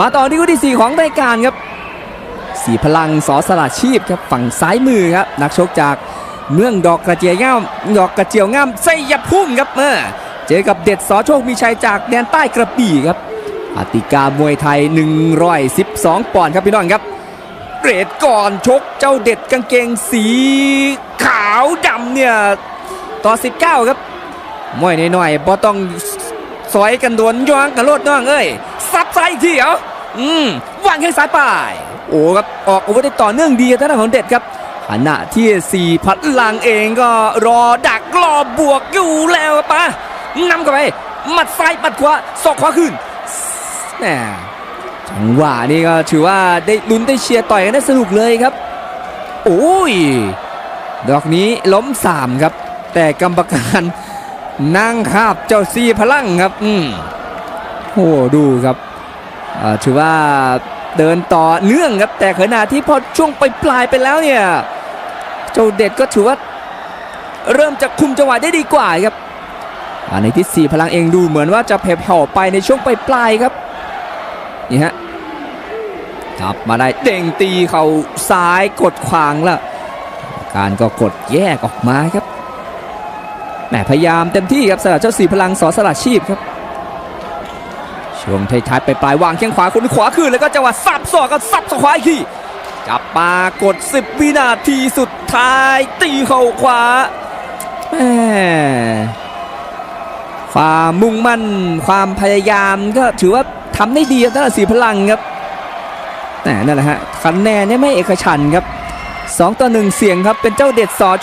มาต่อที่คู่ที่ 4 ของรายการครับสีพลังสอสละชีพครับฝั่งซ้ายมือครับนักชกจากเมืองดอกกระเจียวง่ามดอกกระเจียวง่ามไซยพุ่มครับเออเจอกับเด็ดสอโชคมีชัยจากแดนใต้กระบี่ครับอติกามวยไทย 112 ปอนด์ครับพี่น้องครับเรดก่อนชกเจ้าเด็ดกางเกงสีขาวดำเนี่ยต่อ 19 ครับมวยหน่อยๆบ่ต้องสอยกันโดนย้องกันโลดน้องเอ้ย ซับซ้ายอีกทีเหรออืมวางแข้งซ้ายไป โอ้ครับออกอาวุธได้ต่อเนื่องดีท่านของเด็ดครับขณะที่สี่พัดลังเองก็รอดักรอบวกอยู่แล้วปะนำเข้าไปหมัดซ้ายหมัดขวาศอกขวาขึ้นแหมจังหวะนี้ก็ถือว่าได้ลุ้นได้เชียร์ต่อยกันได้สนุกเลยครับ โอ้ย ดอกนี้ล้มสามครับ แต่กรรมการนั่งคาบเจ้าซีพลังครับ อืม โอ้ดูครับถือว่าเดินต่อเนื่องครับ แต่ขณะที่พอช่วงไปปลายไปแล้วเนี่ยเจ้าเด็ดก็ถือว่าเริ่มจะคุมจังหวะได้ดีกว่าครับในที่สี่พลังเองดูเหมือนว่าจะแผ่วไปในช่วงไปปลายๆครับนี่ฮะจับมาได้เด้งตีเข่าซ้ายกดขวางล้วการก็กดแยกออกมาครับแหมพยายามเต็มที่ครับสำหรับเจ้าสีพลังสอสลัดชีพครับ ช่วงท้ายๆไปปลายวางแข้งขวาคนขวาขึ้นแล้วก็จังหวะสับศอกกับสับศอกขวาอีกทีจับปากด 10 วินาทีสุดท้าย ตีเข่าขวาแหมความมุ่งมั่น ความพยายามก็ถือว่าทำได้ดีครับสำหรับสีพลังครับแหมนั่นแหละฮะคะแนนเนี่ยไม่เอกฉันครับ 2 ต่อ 1 เสียงครับเป็นเจ้าเด็ดสอโชค